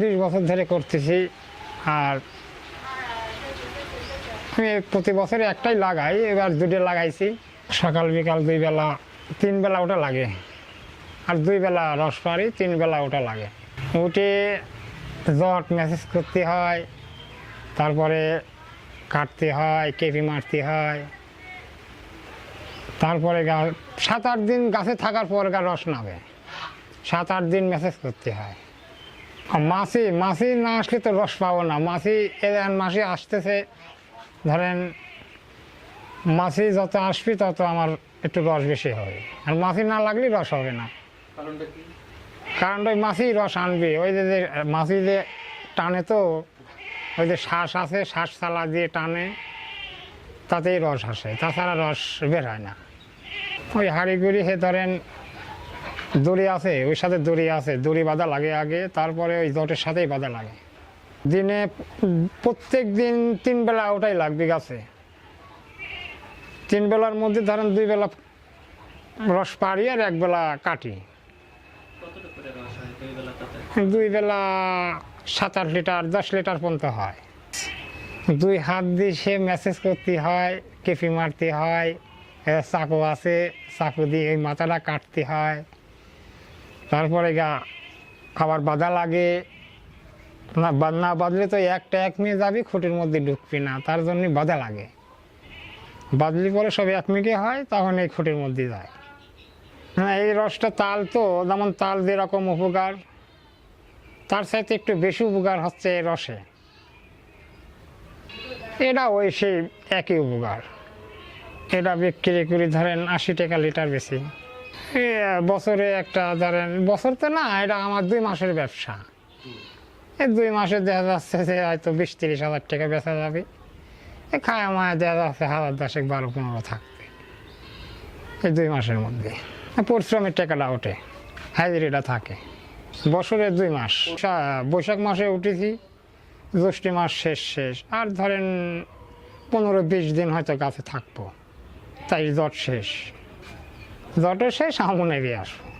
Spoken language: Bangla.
বিশ বছর ধরে করতেছি আর আমি প্রতি বছরে একটাই লাগাই, এবার দুটো লাগাইছি। সকাল, বিকাল দুই বেলা, তিন বেলা ওটা লাগে। আর দুই বেলা রস পারি তিন বেলা ওটা লাগে। উঠে জট মেসেজ করতে হয়, তারপরে কাটতে হয়, কেপি মারতে হয়। তারপরে সাত আট দিন গাছে থাকার পর গা রস নাবে সাত আট দিন মেসেজ করতে হয়। মাছি মাছি না আসলে তো রস পাবো না। মাছি এর মাসি আসতেছে। ধরেন মাছি যত আসবি তত আমার একটু রস বেশি হবে। আর মাছি না লাগলে রস হবে না। কারণ ওই মাছি রস আনবে। ওই যে মাছি যে টানে তো ওই যে শ্বাস আছে শ্বাস চালা দিয়ে টানে তাতেই রস আসে। তাছাড়া রস বের হয় না। ওই হাড়ি গুড়ি হে ধরেন দড়ি আছে, ওই সাথে দড়ি আছে। দড়ি বাঁধা লাগে আগে, তারপরে ওই জটের সাথেই বাঁধা লাগে। দিনে প্রত্যেক দিন তিন বেলা ওটাই লাগবে গাছে। তিন বেলার মধ্যে ধরেন দুই বেলা রস পাড়ি আর এক বেলা কাটি। দুই বেলা সাত আট লিটার, দশ লিটার পর্যন্ত হয়। দুই হাত দিয়ে সে মেসেজ করতে হয় কেপি মারতে হয় চাকু আছে, চাকু দিয়ে ওই মাথাটা কাটতে হয়। তারপরে গা আবার বাধা লাগে। না না বাঁধলে তো একটা এক মেয়ে যাবি, খুঁটির মধ্যে ঢুকবি না, তার জন্য বাধা লাগে। বাদলি পরে সব এক মিটে হয়, তখন এই খুঁটির মধ্যে যায়। হ্যাঁ এই রসটা তাল তো, যেমন তাল যেরকম উপকার, তার সাথে একটু বেশি উপকার হচ্ছে এই রসে। এটা ওই সেই একই উপকার। এটা বিক্রি করে ধরেন আশি টাকা লিটার বেশি। বছরে একটা ধরেন বছর তো না, এটা আমার দুই মাসের ব্যবসা। এই দুই মাসে দেখা যাচ্ছে যে হয়তো বিশ তিরিশ হাজার টাকা বেচা যাবে। খায় মায় দেখা যাচ্ছে হাজার দশেক, বারো পনেরো থাকবে। এই দুই মাসের মধ্যে। পরিশ্রমের টাকাটা ওঠে, হাজিরিটা থাকে। বছরে দুই মাস। বৈশাখ মাসে উঠেছি, জ্যৈষ্ঠী মাস শেষ শেষ। আর ধরেন পনেরো, বিশ দিন হয়তো গাছে থাকব। তাই জট শেষ। জটের সে সামনে দিয়ে আসব।